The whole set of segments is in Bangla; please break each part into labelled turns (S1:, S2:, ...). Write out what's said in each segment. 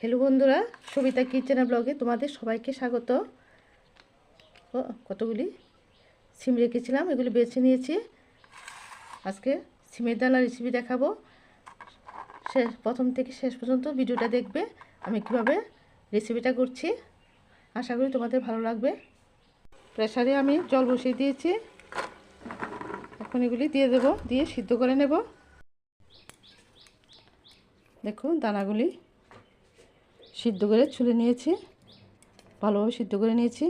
S1: হ্যালো বন্ধুরা, সবিতা কিচেনা ব্লগে তোমাদের সবাইকে স্বাগত। ও, কতগুলি? সিম রেখেছিলাম, এগুলি বেছে নিয়েছি। আজকে সিমের দানা রেসিপি দেখাবো। শেষ, প্রথম থেকে শেষ পর্যন্ত ভিডিওটা দেখবে, আমি কীভাবে রেসিপিটা করছি। আশা করি তোমাদের ভালো লাগবে। প্রেশারে আমি জল বসিয়ে দিয়েছি। এখন এগুলি দিয়ে দেবো, দিয়ে সিদ্ধ করে নেব। দেখো দানাগুলি সিদ্ধ করে ছুলে নিয়েছি, ভালোভাবে সিদ্ধ করে নিয়েছি।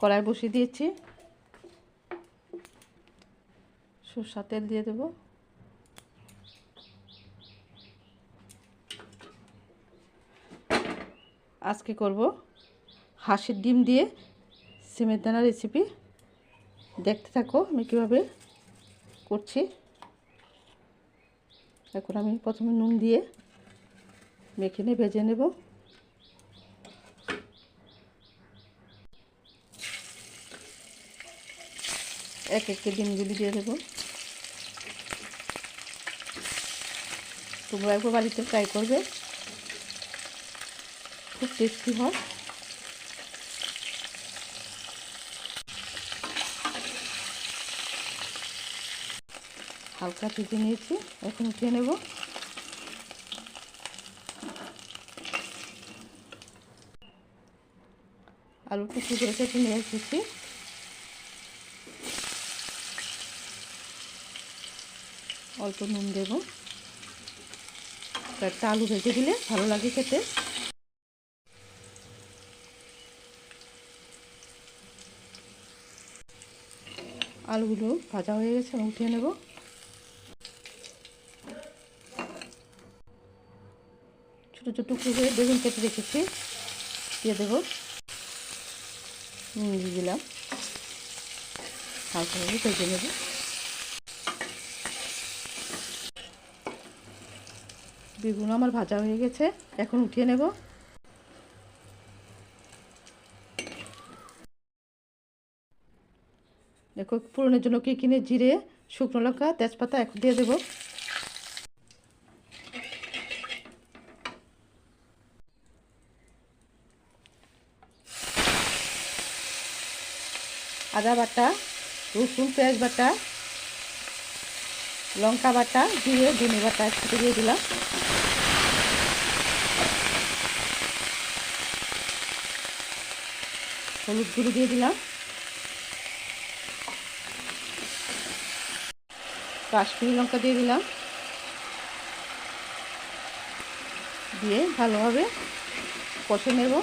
S1: কড়াই বসিয়ে দিয়েছি। সরষা তেল দিয়ে দেব। আজকে করব হাঁসের ডিম দিয়ে সিমের দানা রেসিপি দেখতে থাকো আমি কীভাবে করছি। এখন আমি প্রথমে নুন দিয়ে মেখে ভেজে নেব। এক একটা ডিমগুলি দিয়ে দেবো। তোমরা একবার বাড়িতে ট্রাই করবে। খুব টেস্টি হয়। হালকা ভেজে নিয়েছি। এখন উঠিয়ে নেব। আলুটা শুধু রেখে নিয়ে এসেছি। অল্প নুন দেব। একটা আলু ভেজে দিলে ভালো লাগে খেতে। আলুগুলো ভাজা হয়ে গেছে, আমি উঠিয়ে নেব। ছোটো ছোটো টুকরো করে বেগুন কেটে রেখেছি, দিয়ে দেবো। নুন দিয়ে দিলাম। হালকা করে ভেজে নেব। বেগুন আমার ভাজা হয়ে গেছে, এখন উঠিয়ে নেব। দেখো পুরনের জন্য কি কিনে জিরে, শুকনো লঙ্কা, তেজপাতা এখন দিয়ে দেবো। আদা বাটা, রসুন, পেঁয়াজ বাটা, লঙ্কা বাটা দিয়ে ধনে বাটা একসাথে দিয়ে দিলাম। হলুদ গুঁড়ো দিয়ে দিলাম। কাশ্মীরি লঙ্কা দিয়ে দিলাম। দিয়ে ভালোভাবে কষে নেব।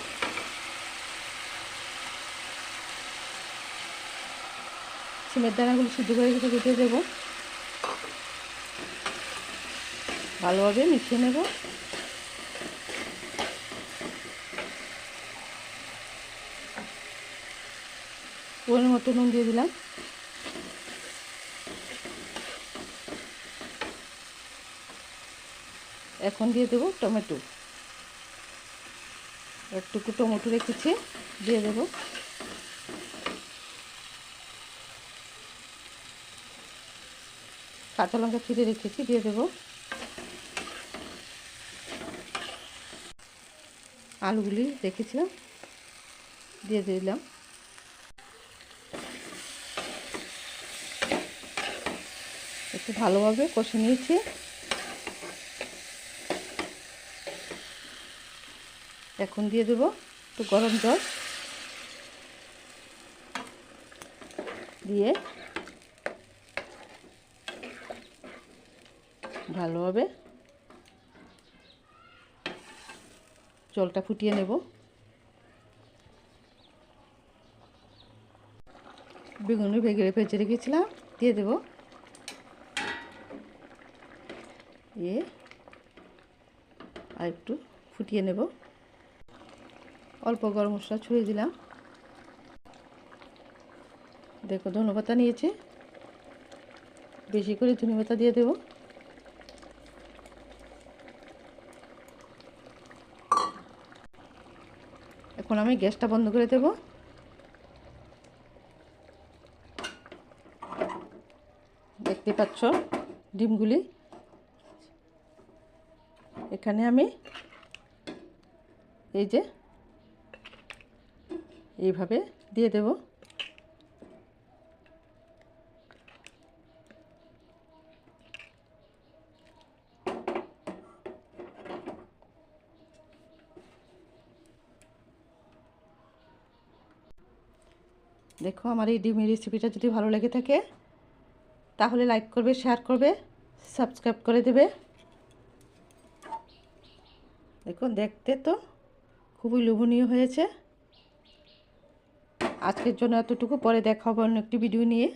S1: সিমের দানাগুলো সিদ্ধ করে রেখে দিয়ে দেবো। ভালোভাবে মিশিয়ে নেব। পরিমাণ মতো নুন দিয়ে দিলাম। এখন দিয়ে দেবো টমেটো। একটুকু টমেটো রেখেছি, দিয়ে দেবো। কাঁচা লঙ্কা ছিঁড়ে রেখেছি, দিয়ে দেবো। আলুগুলি রেখেছিলাম, দিয়ে দিলাম। একটু ভালোভাবে কষে নিয়েছি। এখন দিয়ে দেবো একটু গরম জল। দিয়ে ভালোভাবে জলটা ফুটিয়ে নেব। বেগুনি ভেঙে ভেজে রেখেছিলাম, দিয়ে দেব। দিয়ে আর একটু ফুটিয়ে নেব। অল্প গরম মশলা ছুঁয়ে দিলাম। দেখো ধনেপাতা নিয়েছে। বেশি করে ধনেপাতা দিয়ে দেবো। এখন আমি গ্যাসটা বন্ধ করে দেব। দেখতে পাচ্ছ ডিমগুলি? এখানে আমি এই যে এইভাবে দিয়ে দেব। দেখো আমার এই ডিমের রেসিপিটা যদি ভালো লেগে থাকে, তাহলে লাইক করবে শেয়ার করবে সাবস্ক্রাইব করে দেবে। দেখুন, দেখতে তো খুবই লোভনীয় হয়েছে। আজকের জন্য এতটুকু, পরে দেখাবো অন্য একটি ভিডিও নিয়ে।